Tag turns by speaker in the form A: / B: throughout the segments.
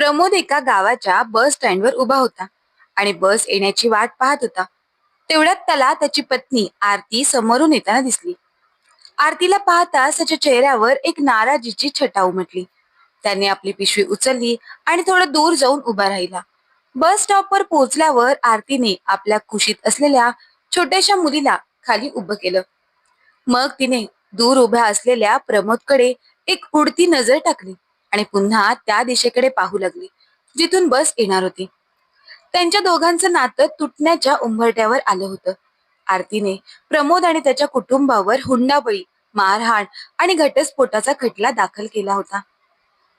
A: प्रमोद एका गावाच्या बस स्टँडवर उभा होता आणि बस येण्याची वाट पाहत होता. तेवढ्यात त्याला त्याची पत्नी आरती समोरून येताना दिसली. आरतीला पाहताच त्याच्या चेहऱ्यावर एक नाराजीची छटा उमटली. त्याने आपली पिशवी उचलली आणि थोडं दूर जाऊन उभा राहिला. बस स्टॉपवर पोहोचल्यावर आरतीने आपल्या कुशीत असलेल्या छोट्याशा मुलीला खाली उभं केलं. मग तिने दूर उभ्या असलेल्या प्रमोदकडे एक उडती नजर टाकली. आणि पुन्हा त्या दिशेकडे पाहू लागली जिथून बस येणार होती. त्यांच्या दोघांचं नातं तुटण्याच्या उंबरट्यावर आलं होतं. आरतीने प्रमोद आणि त्याच्या कुटुंबावर हुंडाबळी मारहाण आणि घटस्फोटाचा खटला दाखल केला होता.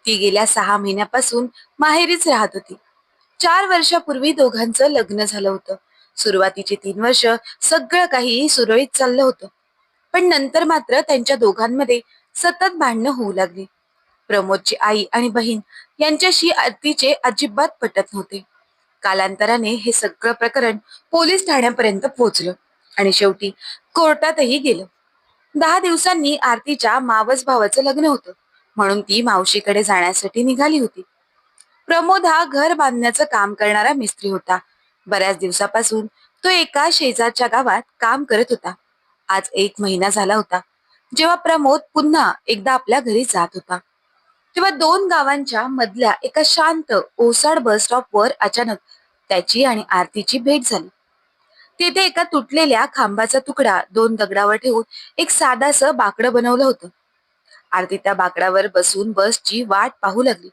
A: ती गेल्या सहा महिन्यापासून माहेरीच राहत होती. चार वर्षापूर्वी दोघांचं लग्न झालं होतं. सुरुवातीची तीन वर्ष सगळं काही सुरळीत चाललं होतं. पण नंतर मात्र त्यांच्या दोघांमध्ये सतत भांडणं होऊ लागली. प्रमोदची आई आणि बहीण यांच्याशी आरतीचे अजिबात पटत नव्हते. कालांतराने हे सगळं प्रकरण पोलीस ठाण्यापर्यंत पोहोचलं आणि शेवटी कोर्टातही गेलं. दहा दिवसांनी आरतीच्या मावस भावाचं लग्न होतं म्हणून ती मावशीकडे जाण्यासाठी निघाली होती. प्रमोद हा घर बांधण्याचं काम करणारा मिस्त्री होता. बऱ्याच दिवसापासून तो एका शेजारच्या गावात काम करत होता. आज एक महिना झाला होता जेव्हा प्रमोद पुन्हा एकदा आपल्या घरी जात होता. तेव्हा दोन गावांच्या मधल्या एका शांत ओसाड बस स्टॉपवर अचानक त्याची आणि आरतीची भेट झाली. तेथे एका तुटलेल्या खांबाचा तुकडा दोन दगडावर ठेवून एक साधास बाकडं बनवलं होतं. आरती त्या बाकडावर बसून बसची वाट पाहू लागली.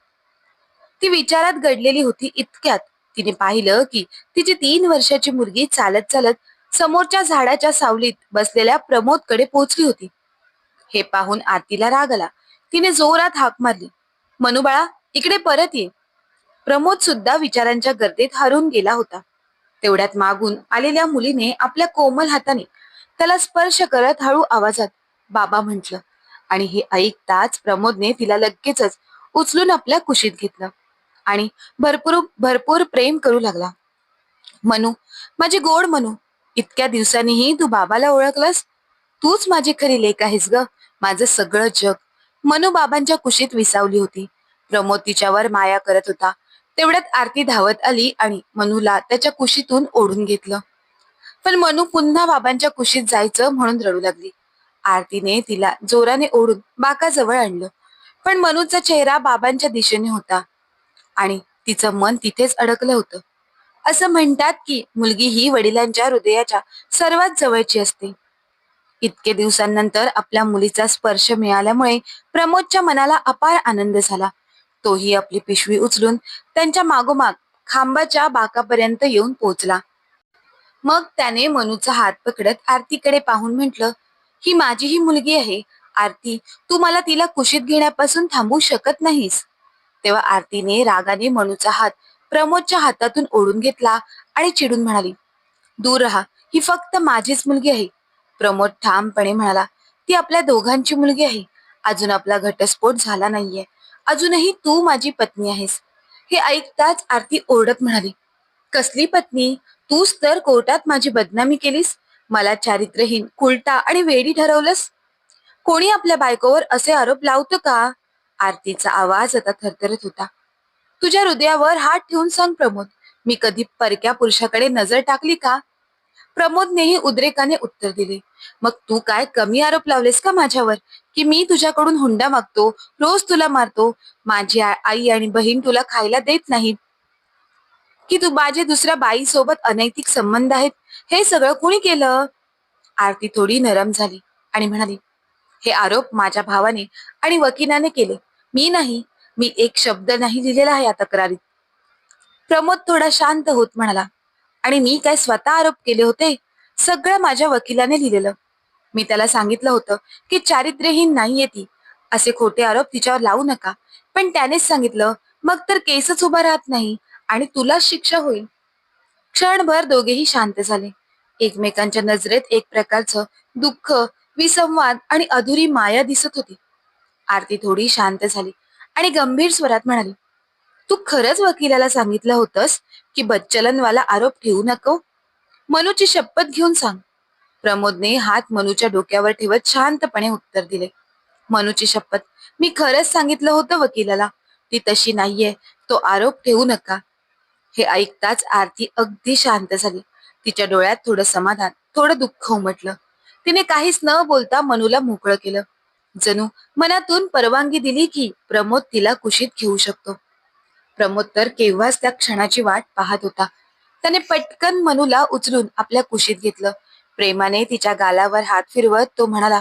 A: ती विचारात घडलेली होती इतक्यात. तिने पाहिलं की तिची तीन वर्षाची मुलगी चालत चालत समोरच्या झाडाच्या सावलीत बसलेल्या प्रमोदकडे पोहोचली होती. हे पाहून आरतीला राग आला. तिने जोरात हाक मारली. मनुबाळा इकडे परत ये. प्रमोद सुद्धा विचारांच्या गर्दीत हरून गेला होता. तेवढ्यात मागून आलेल्या मुलीने आपल्या कोमल हाताने त्याला स्पर्श करत हळू आवाजात बाबा म्हटलं आणि हे ऐकताच प्रमोदने तिला लगेचच उचलून आपल्या कुशीत घेतलं आणि भरपूर भरपूर प्रेम करू लागला. मनू माझी गोड मनू इतक्या दिवसांनीही तू बाबाला ओळखलंस? तूच माझी खरी लेख आहेस ग. माझं सगळं जग मनुबाबांच्या कुशीत विसावली होती. प्रमोद तिच्यावर माया करत होता. तेवढ्यात आरती धावत आली आणि मनूला त्याच्या कुशीतून ओढून घेतलं. पण मनू पुन्हा बाबांच्या कुशीत जायचं म्हणून रडू लागली. आरतीने तिला जोराने ओढून बाकाजवळ आणलं. पण मनूचा चेहरा बाबांच्या दिशेने होता आणि तिचं मन तिथेच अडकलं होतं. असं म्हणतात की मुलगी ही वडिलांच्या हृदयाच्या सर्वात जवळची असते. इतके दिवसांनंतर आपल्या मुलीचा स्पर्श मिळाल्यामुळे प्रमोदच्या मनाला अपार आनंद झाला. तोही आपली पिशवी उचलून त्यांच्या मागोमाग खांबाच्या बाकापर्यंत येऊन पोहोचला. मग त्याने मनूचा हात पकडत आरतीकडे पाहून म्हटलं ही माझी ही मुलगी आहे. आरती तू मला तिला कुशीत घेण्यापासून थांबवू शकत नाहीस. तेव्हा आरतीने रागाने मनूचा हात प्रमोदच्या हातातून ओढून घेतला आणि चिडून म्हणाली दूर राहा. ही फक्त माझीच मुलगी आहे. प्रमोद ठामपणे म्हणाला ती आपल्या दोघांची मुलगी आहे. अजून आपला घटस्फोट झाला नाहीये. अजूनही तू माझी पत्नी आहेस. हे ऐकताच आरती ओरडत म्हणाली कसली पत्नी? तूच तर कोर्टात माझी बदनामी केलीस. मला चारित्र्यहीन कुलटा आणि वेडी ठरवलंस. कोणी आपल्या बायकोवर असे आरोप लावतो का? आरतीचा आवाज आता थरथरत होता. तुझ्या हृदयावर हात ठेवून सांग प्रमोद. मी कधी परक्या पुरुषाकडे नजर टाकली का? प्रमोदनेही उद्रेकाने उत्तर दिले. मग तू काय कमी आरोप लावलेस का माझ्यावर? की मी तुझ्याकडून हुंडा मागतो रोज तुला मारतो माझी आई आणि बहीण तुला खायला देत नाहीत. की तू माझे दुसऱ्या बाई सोबत अनैतिक संबंध आहेत हे सगळं कुणी केलं? आरती थोडी नरम झाली आणि म्हणाली हे आरोप माझ्या भावाने आणि वकिलाने केले. मी नाही. मी एक शब्द नाही लिहिलेला आहे या तक्रारीत. प्रमोद थोडा शांत होत म्हणाला आणि मी काय स्वतः आरोप केले होते सगळं माझ्या वकिलाने लिहिलेलं. मी त्याला सांगितलं होतं की चारित्र्यहीन नाहीये ती. असे खोटे आरोप तिच्यावर लावू नका. पण त्यानेच सांगितलं मग तर केसच उभा राहत नाही आणि तुला शिक्षा होईल. क्षणभर दोघेही शांत झाले. एकमेकांच्या नजरेत एक प्रकारचं दुःख विसंवाद आणि अधुरी माया दिसत होती. आरती थोडी शांत झाली आणि गंभीर स्वरात म्हणाली तू खरंच वकिलाला सांगितलं होतंस की बच्चलनवाला आरोप ठेवू नको? मनूची शपथ घेऊन सांग. प्रमोदने हात मनूच्या डोक्यावर ठेवत शांतपणे उत्तर दिले. मनूची शपथ. मी खरंच सांगितलं होतं वकिलाला. ती तशी नाहीये. तो आरोप ठेवू नका. हे ऐकताच आरती अगदी शांत झाली. तिच्या डोळ्यात थोडं समाधान थोडं दुःख उमटलं. तिने काहीच न बोलता मनूला मोकळं केलं. जणू मनातून परवानगी दिली की प्रमोद तिला कुशीत घेऊ शकतो. प्रमोद तर केव्हाच त्या क्षणाची वाट पाहत होता. त्याने पटकन मनूला उचलून आपल्या कुशीत घेतलं. प्रेमाने तिच्या गालावर हात फिरवत तो म्हणाला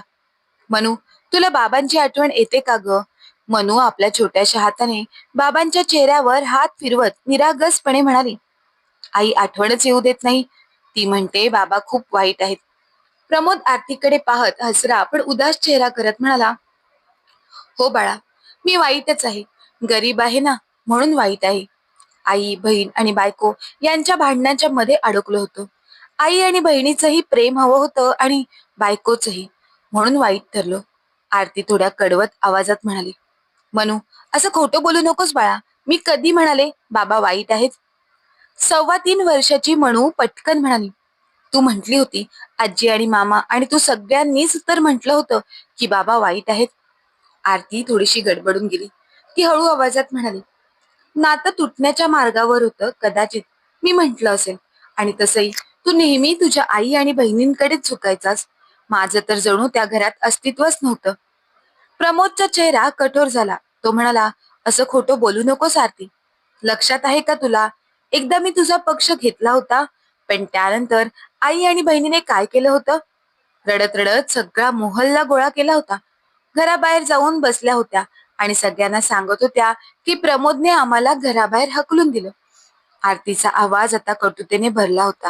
A: मनू तुला बाबांची आठवण येते का ग? मनू आपल्या छोट्याशा हाताने बाबांच्या चेहऱ्यावर हात फिरवत निरागसपणे म्हणाली आई आठवणच येऊ देत नाही. ती म्हणते बाबा खूप वाईट आहेत. प्रमोद आरतीकडे पाहत हसरा पण उदास चेहरा करत म्हणाला हो बाळा मी वाईटच आहे. गरीब आहे ना. म्हणून वाईट आहे. आई बहीण आणि बायको यांच्या भांडणाच्या मध्ये अडकलो होतो. आई आणि बहिणीचंही प्रेम हवं होतं आणि बायकोचंही. म्हणून वाईट ठरलो. आरती थोड्या कडवत आवाजात म्हणाली मनू असं खोटं बोलू नकोस बाळा. मी कधी म्हणाले बाबा वाईट आहेत? सव्वा तीन वर्षाची मनू पटकन म्हणाली तू म्हटली होती आजी आणि मामा आणि तू सगळ्यांनीच तर म्हटलं होतं की बाबा वाईट आहेत. आरती थोडीशी गडबडून गेली. ती हळू आवाजात म्हणाली नातं तुटण्याच्या मार्गावर होतं कदाचित. मी म्हंटल असेल. आणि तसंही तू नेहमी तुझ्या आई आणि बहिणींकडेच झुकायचास. माझं तर जणू त्या घरात अस्तित्वच नव्हतं. प्रमोदचा चेहरा कठोर झाला. तो म्हणाला असं खोटं बोलू नको सारथी. लक्षात आहे का तुला? एकदा मी तुझा पक्ष घेतला होता पण त्यानंतर आई आणि बहिणीने काय केलं होतं? रडत रडत सगळा मोहल्ला गोळा केला होता. घराबाहेर जाऊन बसल्या होत्या. आणि सगळ्यांना सांगत होत्या की प्रमोदने आम्हाला घराबाहेर हकलून दिलं. आरतीचा आवाज आता कटुतेने भरला होता.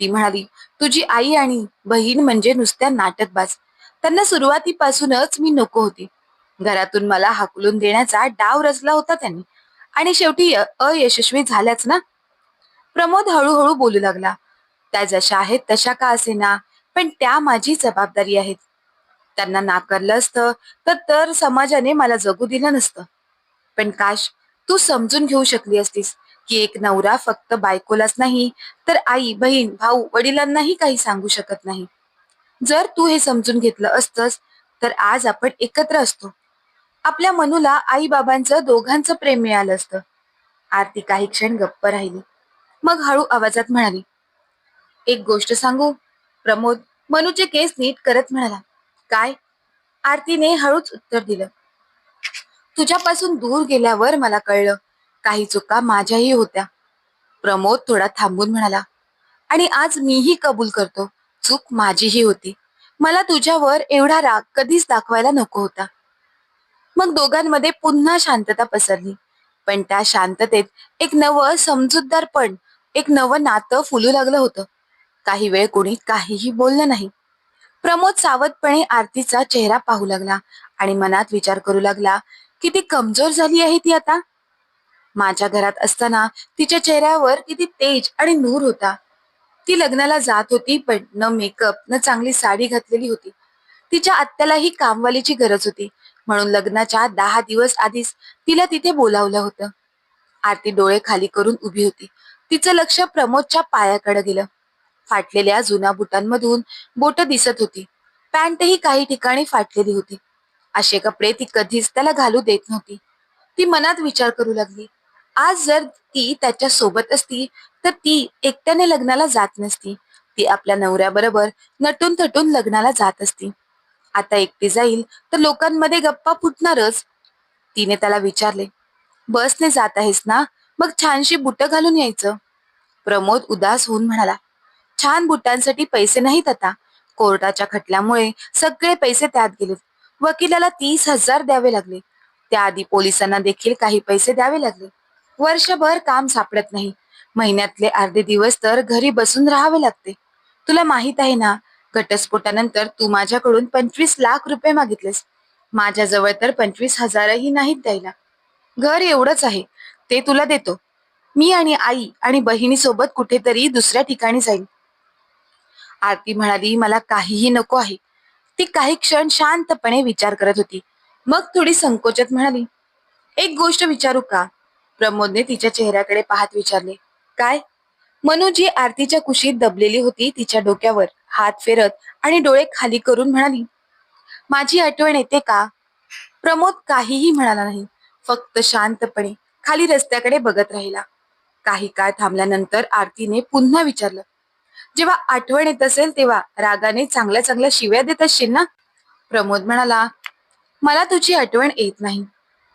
A: ती म्हणाली तुझी आई आणि बहीण म्हणजे नुसत्या नाटकबाज. त्यांना सुरुवातीपासूनच मी नको होती. घरातून मला हाकलून देण्याचा डाव रचला होता त्यांनी. आणि शेवटी अयशस्वी झाल्याच ना? प्रमोद हळूहळू बोलू लागला. त्या जशा आहेत तशा का असेना पण त्या माझी जबाबदारी आहेत. त्यांना नाकारलं असतं तर तर समाजाने मला जगू दिलं नसतं. पण काश तू समजून घेऊ शकली असतीस की एक नवरा फक्त बायकोलाच नाही तर आई बहीण भाऊ वडिलांनाही काही सांगू शकत नाही. जर तू हे समजून घेतलं असतंस तर आज आपण एकत्र असतो. आपल्या मनूला आई बाबांचं दोघांचं प्रेम मिळालं असतं. आरती काही क्षण गप्प राहिली. मग हळू आवाजात म्हणाली एक गोष्ट सांगू? प्रमोद मनूचे केस नीट करत म्हणाला काय? आरतीने हळूच उत्तर दिलं. तुझ्यापासून दूर गेल्यावर मला कळलं काही चुका माझ्याही होत्या. प्रमोद थोडा थांबून म्हणाला आणि आज मीही कबूल करतो. चूक माझीही होती. मला तुझ्यावर एवढा राग कधीच दाखवायला नको होता. मग दोघांमध्ये पुन्हा शांतता पसरली. पण त्या शांततेत एक नवं समजूतदारपण एक नवं नातं फुलू लागलं होतं. काही वेळ कोणी काहीही बोललं नाही. प्रमोद सावधपणे आरतीचा चेहरा पाहू लागला आणि मनात विचार करू लागला किती कमजोर झाली आहे ती आता? माझ्या घरात असताना तिच्या चेहऱ्यावर किती तेज आणि नूर होता. ती लग्नाला जात होती पण न मेकअप न चांगली साडी घातलेली होती. तिच्या आत्यालाही कामवालीची गरज होती. म्हणून लग्नाच्या दहा दिवस आधीच तिला तिथे बोलावलं होतं. आरती डोळे खाली करून उभी होती. तिचं लक्ष प्रमोदच्या पायाकडे गेलं. फाटलेल्या जुन्या बुटांमधून बोट दिसत होती. पॅन्टही काही ठिकाणी फाटलेली होती. असे कपडे ती कधीच त्याला घालू देत नव्हती. ती मनात विचार करू लागली. आज जर ती त्याच्या सोबत असती तर ती एकट्याने लग्नाला जात नसती. ती आपल्या नवऱ्याबरोबर नटून थटून लग्नाला जात असती. आता एकटी जाईल तर लोकांमध्ये गप्पा फुटणारच. तिने त्याला विचारले बसने जात आहेस ना? मग छानशी बुटं घालून यायचं. प्रमोद उदास होऊन म्हणाला छान बुटांसाठी पैसे नाहीत आता. कोर्टाच्या खटल्यामुळे सगळे पैसे त्यात गेलेत. वकिलाला तीस हजार द्यावे लागले. त्याआधी पोलिसांना देखील काही पैसे द्यावे लागले. वर्षभर काम सापडत नाही. महिन्यातले अर्धे दिवस तर घरी बसून राहावे लागते. तुला माहीत आहे ना घटस्फोटानंतर तू माझ्याकडून पंचवीस लाख रुपये मागितलेस. माझ्याजवळ तर पंचवीस हजारही नाहीत द्यायला. घर एवढंच आहे. ते तुला देतो. मी आणि आई आणि बहिणीसोबत कुठेतरी दुसऱ्या ठिकाणी जाईल आरती म्हणाली मला काहीही नको आहे. ती काही क्षण शांतपणे विचार करत होती. मग थोडी संकोचत म्हणाली एक गोष्ट विचारू का? प्रमोदने तिच्या चेहऱ्याकडे पाहत विचारले काय? मनू जी आरतीच्या कुशीत दबलेली होती तिच्या डोक्यावर. हात फेरत आणि डोळे खाली करून म्हणाली माझी आठवण येते का? प्रमोद काहीही म्हणाला नाही फक्त शांतपणे खाली रस्त्याकडे बघत राहिला. काही काळ थांबल्यानंतर आरतीने पुन्हा विचारलं जेव्हा आठवण येत असेल तेव्हा रागाने चांगल्या चांगल्या शिव्या देत असशील ना? प्रमोद म्हणाला मला तुझी आठवण येत नाही.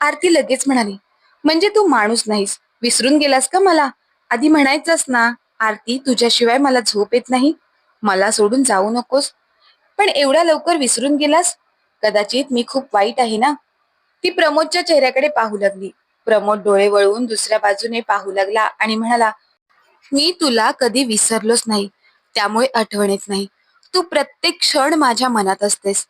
A: आरती लगेच म्हणाली म्हणजे तू माणूस नाहीस. विसरून गेलास का मला? आधी म्हणायचंस ना आरती तुझ्याशिवाय मला झोप येत नाही. मला सोडून जाऊ नकोस. पण एवढ्या लवकर विसरून गेलास? कदाचित मी खूप वाईट आहे ना? ती प्रमोदच्या चेहऱ्याकडे पाहू लागली. प्रमोद डोळे वळवून दुसऱ्या बाजूने पाहू लागला आणि म्हणाला मी तुला कधी विसरलोच नाही. त्यामुळे आठवण येत नाही. तू प्रत्येक क्षण माझ्या मनात असतेस.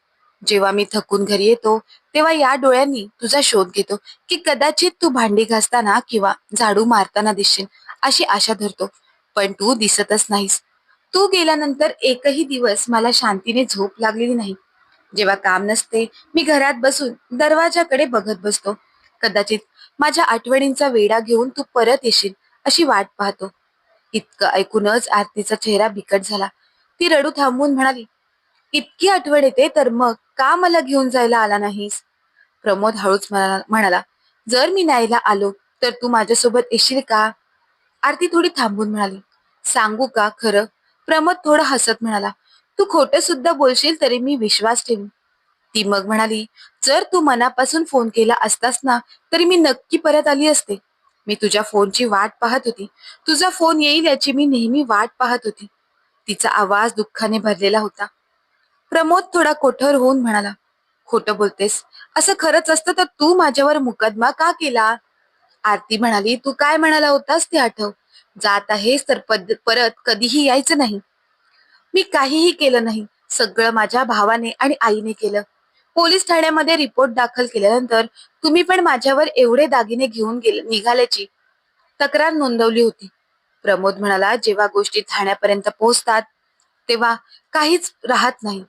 A: जेव्हा मी थकून घरी येतो तेव्हा या डोळ्यांनी तुझा शोध घेतो की कदाचित तू भांडी घासताना किंवा झाडू मारताना दिसशील अशी आशा धरतो. पण तू दिसतच नाहीस. तू गेल्यानंतर एकही दिवस मला शांतीने झोप लागलेली नाही. जेव्हा काम नसते मी घरात बसून दरवाजाकडे बघत बसतो. कदाचित माझ्या आठवणींचा वेडा घेऊन तू परत येशील अशी वाट पाहतो. इतकं ऐकूनच आरतीचा चेहरा बिकट झाला. ती रडू थांबवून म्हणाली इतकी आठवण येते तर मग का मला घेऊन जायला आला नाहीस? प्रमोद हळूच म्हणाला जर मी न्यायला आलो तर तू माझ्यासोबत येशील का? आरती थोडी थांबून म्हणाली सांगू का खरं? प्रमोद थोडं हसत म्हणाला तू खोटं सुद्धा बोलशील तरी मी विश्वास ठेवीन. ती मग म्हणाली जर तू मनापासून फोन केला असतास ना तरी मी नक्की परत आली असते. मी तुझ्या फोनची वाट पाहत होती. तुझा फोन येईल याची मी नेहमी वाट पाहत होती. तिचा आवाज दुःखाने भरलेला होता. प्रमोद थोडा कोठर होऊन म्हणाला खोटं बोलतेस? असं खरंच असतं तर तू माझ्यावर मुकदमा का केला? आरती म्हणाली तू काय म्हणाला होतास ते आठव. जात आहेस तर पद- परत कधीही यायचं नाही. मी काहीही केलं नाही. सगळं माझ्या भावाने आणि आईने केलं. पोलीस ठाण्यामध्ये रिपोर्ट दाखल केल्यानंतर तुम्ही पण माझ्यावर एवढे दागिने घेऊन गेले निघाल्याची तक्रार नोंदवली होती. प्रमोद म्हणाला जेव्हा गोष्टी ठाण्यापर्यंत पोहोचतात तेव्हा काहीच राहत नाही.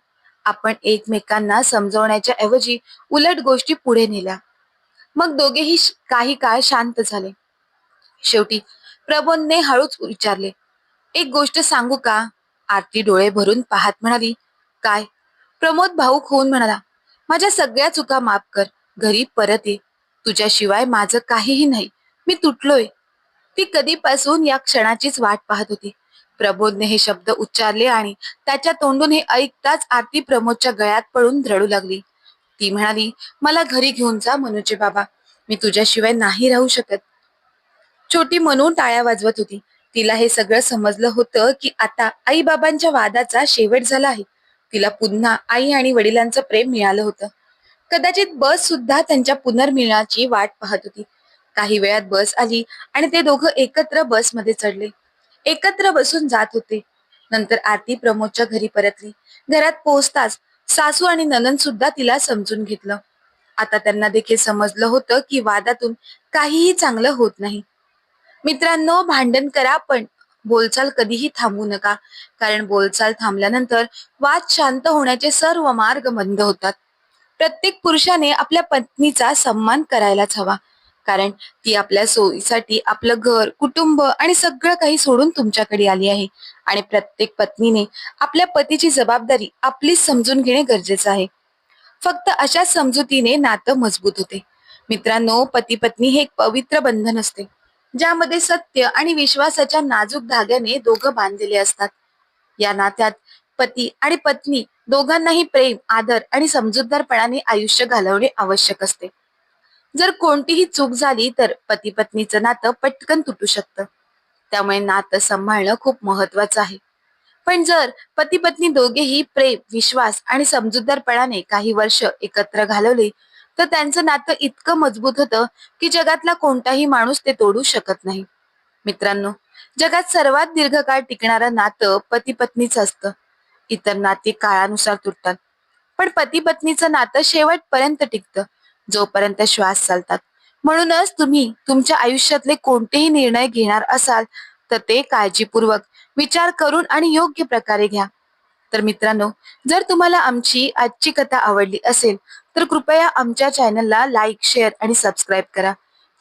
A: आपण एकमेकांना समजवण्याच्या ऐवजी उलट गोष्टी पुढे नेल्या. मग दोघेही काही काळ शांत झाले. शेवटी प्रमोदने हळूच विचारले एक गोष्ट सांगू का? आरती डोळे भरून पाहत म्हणाली काय? प्रमोद भाऊक होऊन म्हणाला माझ्या सगळ्या चुका माफ कर. घरी परत ये. तुझ्याशिवाय माझं काहीही नाही. मी तुटलोय. ती कधीपासून या क्षणाचीच वाट पाहत होती. प्रबोधने हे शब्द उच्चारले आणि त्याच्या तोंडून हे ऐकताच आरती प्रमोदच्या गळ्यात पडून रडू लागली. ती म्हणाली मला घरी घेऊन जा मनोजे बाबा. मी तुझ्याशिवाय नाही राहू शकत. छोटी म्हणून टाळ्या वाजवत होती. तिला हे सगळं समजलं होतं की आता आई बाबांच्या वादाचा शेवट झाला आहे. तिला पुन्हा आई आणि वडिलांचं प्रेम मिळालं होतं. कदाचित बस सुद्धा त्यांच्या पुनर्मिलनाची वाट पाहत होती. काही वेळात बस आली आणि ते दोघं एकत्र बसमध्ये चढले. एकत्र बसून जात होते. नंतर आरती प्रमोदच्या घरी परतली. घरात पोहोचताच सासू आणि ननन सुद्धा तिला समजून घेतलं. आता त्यांना देखील समजलं होतं की वादातून काहीही चांगलं होत नाही. मित्रांनो भांडण करा पण बोलचाल कधीही थांबवू नका. कारण बोलचाल थांबल्यानंतर वाद शांत होण्याचे सर्व मार्ग बंद होतात. प्रत्येक पुरुषाने आपल्या पत्नीचा सन्मान करायलाच हवा. कारण ती आपल्या सोयीसाठी आपलं घर कुटुंब आणि सगळं काही सोडून तुमच्याकडे आली आहे. आणि प्रत्येक पत्नीने आपल्या पतीची जबाबदारी आपलीच समजून घेणे गरजेचं आहे. फक्त अशा समजुतीने नातं मजबूत होते. मित्रांनो पती पत्नी हे एक पवित्र बंधन असते. ज्यामध्ये सत्य आणि विश्वासाच्या नाजूक धाग्याने दोघं बांधलेले असतात. या नात्यात पती आणि पत्नी दोघांनाही प्रेम आदर आणि समजूतदारपणाने आयुष्य घालवणे आवश्यक असते. जर कोणतीही चूक झाली तर पती पत्नीचं नातं पटकन तुटू शकतं. त्यामुळे नातं सांभाळणं खूप महत्वाचं आहे. पण जर पती पत्नी दोघेही प्रेम विश्वास आणि समजूतदारपणाने काही वर्ष एकत्र घालवले तर त्यांचं नातं इतकं मजबूत होतं की जगातला कोणताही माणूस ते तोडू शकत नाही. मित्रांनो जगात सर्वात दीर्घकाळ टिकणारं नातं पती पत्नीच असतं. इतर नाती काळानुसार तुटतात. पण पती पत्नीचं नातं शेवटपर्यंत टिकतं जोपर्यंत श्वास चालतात. म्हणूनच तुम्ही तुमच्या आयुष्यातले कोणतेही निर्णय घेणार असाल तर ते काळजीपूर्वक विचार करून आणि योग्य प्रकारे घ्या. तर मित्रांनो जर तुम्हाला आमची आजची कथा आवडली असेल तर कृपया आमच्या चॅनलला लाईक शेअर आणि सबस्क्राईब करा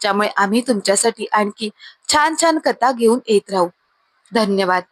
A: ज्यामुळे आम्ही तुमच्यासाठी आणखी छान छान कथा घेऊन येत राहू. धन्यवाद.